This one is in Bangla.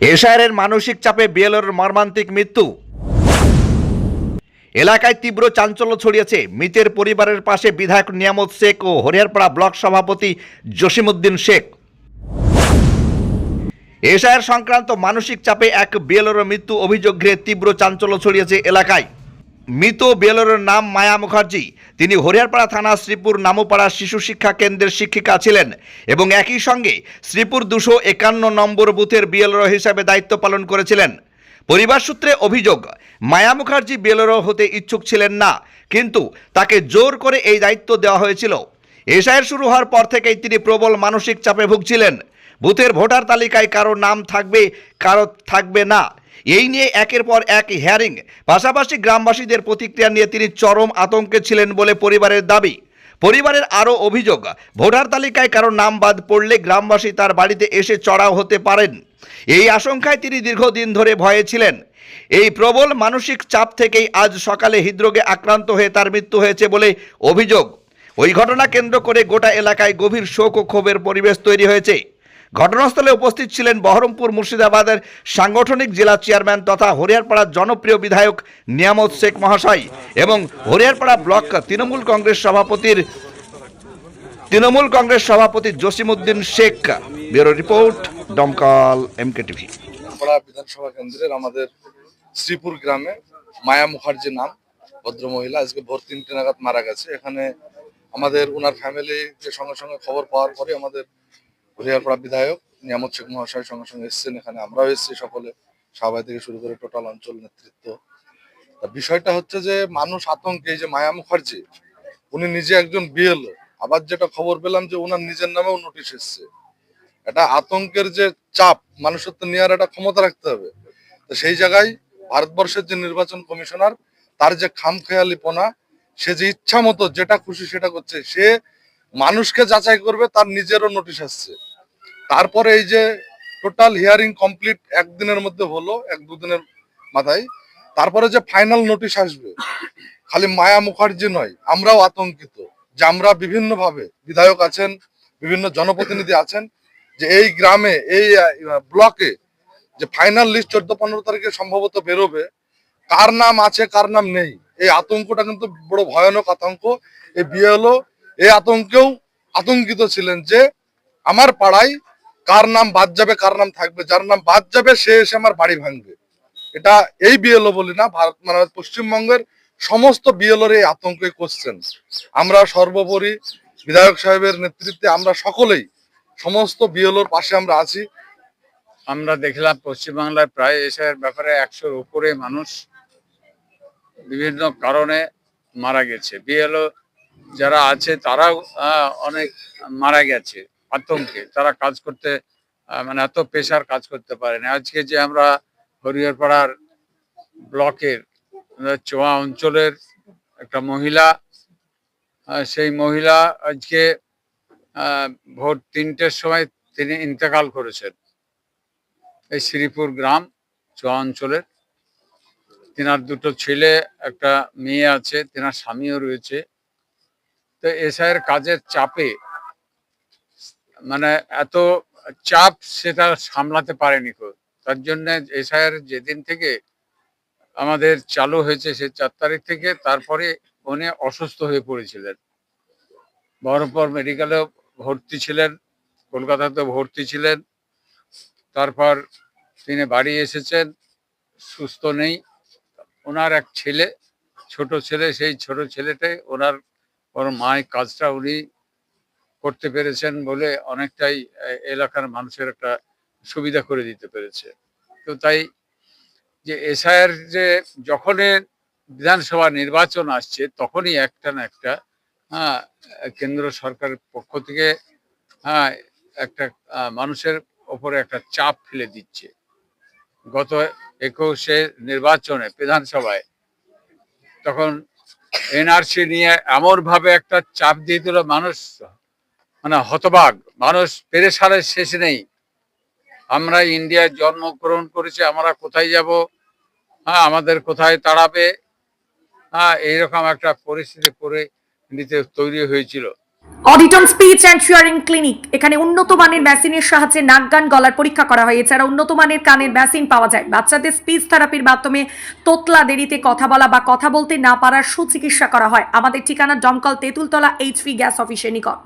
এশায়ারের মানসিক চাপে বিএলওর মর্মান্তিক মৃত্যু। এলাকায় তীব্র চাঞ্চল্য ছড়িয়েছে। মৃতের পরিবারের পাশে বিধায়ক নিয়ামত শেখ ও হরিয়ারপাড়া ব্লক সভাপতি জসিমউদ্দিন শেখ। এশায়ার সংক্রান্ত মানসিক চাপে এক বিএলওর মৃত্যু অভিযোগ ঘিরে তীব্র চাঞ্চল্য ছড়িয়েছে এলাকায়। মৃত বিএলওর নাম মায়া মুখার্জি। তিনি হরিয়ারপাড়া থানা শ্রীপুর নামোপাড়া শিশু শিক্ষা কেন্দ্রের শিক্ষিকা ছিলেন এবং একই সঙ্গে শ্রীপুর দুশো একান্ন নম্বর বুথের বিএলও হিসাবে দায়িত্ব পালন করেছিলেন। পরিবার সূত্রে অভিযোগ, মায়া মুখার্জি বিএলও হতে ইচ্ছুক ছিলেন না, কিন্তু তাকে জোর করে এই দায়িত্ব দেওয়া হয়েছিল। এশায়ের শুরু হওয়ার পর থেকেই তিনি প্রবল মানসিক চাপে ভুগছিলেন। বুথের ভোটার তালিকায় কারও নাম থাকবে, কারও থাকবে না। এই নিয়ে একের পর এক হ্যারিং পাশাপাশি গ্রামবাসীদের প্রতিক্রিয়া নিয়ে তিনি চরম আতঙ্কে ছিলেন বলে পরিবারের দাবি। পরিবারের আরও অভিযোগ, ভোটার তালিকায় কারও নাম বাদ পড়লে গ্রামবাসী তার বাড়িতে এসে চড়াও হতে পারেন। এই আশঙ্কায় তিনি দীর্ঘদিন ধরে ভয়ে ছিলেন। এই প্রবল মানসিক চাপ থেকেই আজ সকালে হৃদরোগে আক্রান্ত হয়ে তার মৃত্যু হয়েছে বলে অভিযোগ। ওই ঘটনা কেন্দ্র করে গোটা এলাকায় গভীর শোক ও ক্ষোভের পরিবেশ তৈরি হয়েছে। ঘটনাস্থলে উপস্থিত ছিলেন বহরমপুর মুর্শিদাবাদের সাংগঠনিক জেলা চেয়ারম্যান তথা হরিয়ারপাড়ার জনপ্রিয় বিধায়ক নিয়ামত শেখ মহাশয় এবং হরিয়ারপাড়া ব্লক তৃণমূল কংগ্রেস সভাপতির তৃণমূল কংগ্রেস সভাপতি জসিমউদ্দিন শেখ। ব্যুরো রিপোর্ট, দমকল, এমকে টিভি। বিধানসভা কেন্দ্রের আমাদের শ্রীপুর গ্রামে মায়া মুখার্জি নাম ভদ্র মহিলা আজকে ভোর তিনটে নাগাদ মারা গেছে। এখানে আমাদের ওনার ফ্যামিলি যে সঙ্গে সঙ্গে খবর পাওয়ার পরে আমাদের হরিয়ারপাড়া বিধায়ক নিয়ামত শেখ মহাশয় সঙ্গে সঙ্গে এসেছেন। এখানে আমরাও এসেছি সকলে। সবাই থেকে শুরু করে টোটাল অঞ্চল নেতৃত্ব। তা বিষয়টা হচ্ছে যে, মানুষ আতঙ্কে যে মায়া মুখার্জি, উনি নিজে একজন বিএলও আবার যেটা খবর পেলাম যে ওনার নিজের নামেও নোটিশ এসছে। এটা আতঙ্কের যে চাপ মানুষের তো নেওয়ার একটা ক্ষমতা রাখতে হবে। তো সেই জায়গায় ভারতবর্ষের যে নির্বাচন কমিশনার, তার যে খামখেয়ালিপনা, সে যে ইচ্ছা মতো যেটা খুশি সেটা করছে, সে মানুষকে যাচাই করবে, তার নিজেরও নোটিশ আসছে তারপরে এই যে টোটাল হিয়ারিং কমপ্লিট একদিনের মধ্যে হলো, এক দুদিনের মাথায়। তারপরে যে ফাইনাল নোটিশ আসবে, খালি মায়া মুখার্জি নয়, আমরাও আতঙ্কিত যে আমরা বিভিন্ন ভাবে বিধায়ক আছেন, বিভিন্ন জনপ্রতিনিধি আছেন, যে এই গ্রামে, এই ব্লকে যে ফাইনাল লিস্ট চোদ্দ পনেরো তারিখে সম্ভবত বেরোবে, কার নাম আছে, কার নাম নেই, এই আতঙ্কটা কিন্তু বড় ভয়ানক আতঙ্ক। এই বিএলও এই আতঙ্কেও আতঙ্কিত ছিলেন যে আমার পাড়ায় কার নাম বাদ যাবে, কার নাম থাকবে, যার নাম বাদ যাবে, সে এসে আমার বাড়ি ভাঙবে। এটা এই বিএলও বলি না, ভারত মানে পশ্চিমবঙ্গের সমস্ত বিএলওর এই আতঙ্কে কোশ্চেন আমরা সর্বোপরি বিধায়ক সাহেবের নেতৃত্বে আমরা সকলেই সমস্ত বিএলওর পাশে আমরা আছি। আমরা দেখলাম পশ্চিমবাংলায় প্রায় এসের ব্যাপারে একশোর উপরে মানুষ বিভিন্ন কারণে মারা গেছে। বিএলও যারা আছে তারাও অনেক মারা গেছে। আতঙ্কে তারা কাজ করতে মানে এত পেশার কাজ করতে পারে না। আজকে যে আমরা হরিহরপাড়ার ব্লকের চোয়া অঞ্চলের একটা মহিলা সেই মহিলা আজকে ভোর তিনটের সময় তিনি ইন্তেকাল করেছেন। এই শ্রীপুর গ্রাম, চোয়া অঞ্চলের। তিনার দুটো ছেলে, একটা মেয়ে আছে, তিনার স্বামীও রয়েছে। তো এসআইয়ের কাজের চাপে মানে এত চাপ সেটা সামলাতে পারেনি কো তার জন্য এসআইয়ের যেদিন থেকে আমাদের চালু হয়েছে সে চার তারিখ থেকে তারপরে উনি অসুস্থ হয়ে পড়েছিলেন। বহরমপুর মেডিকেলেও ভর্তি ছিলেন কলকাতাতে ভর্তি ছিলেন। তারপর তিনি বাড়ি এসেছেন, সুস্থ নেই। ওনার এক ছেলে, ছোট ছেলে, সেই ছোট ছেলেটাই ওনার ওর মায়ের কাজটা উনি করতে পেরেছেন বলে অনেকটাই এলাকার মানুষের একটা সুবিধা করে দিতে পেরেছে। তো তাই যে এসআইয়ের যে যখনই বিধানসভা নির্বাচন আসছে, তখনই একটা না একটা হ্যাঁ কেন্দ্র সরকারের পক্ষ থেকে হ্যাঁ একটা মানুষের ওপরে একটা চাপ ফেলে দিচ্ছে। গত একুশে নির্বাচনে বিধানসভায় তখন এনআরসি নিয়ে এমন ভাবে একটা চাপ দিয়ে দিল মানুষ। মানে হতবাক, মানুষ পেরেশানের শেষ নেই। আমরা ইন্ডিয়ায় জন্মগ্রহণ করেছি, আমরা কোথায় যাব? হ্যাঁ আমাদের কোথায় তাড়াবে হ্যাঁ এইরকম একটা পরিস্থিতি করে নিতে তৈরি হয়েছিল। অডিটন স্পিচ অ্যান্ড শিয়ারিং ক্লিনিক এখানে উন্নত মানের মেশিনের সাহায্যে নাক, গান, গলার পরীক্ষা করা হয়। এছাড়া উন্নত মানের কানের মেশিন পাওয়া যায়। বাচ্চাদের স্পিচ থেরাপির মাধ্যমে তোতলা দেরিতে কথা বলা বা কথা বলতে না পারার সুচিকিৎসা করা হয়। আমাদের ঠিকানা দমকল তেঁতুলতলা এইচপি গ্যাস অফিসের নিকট।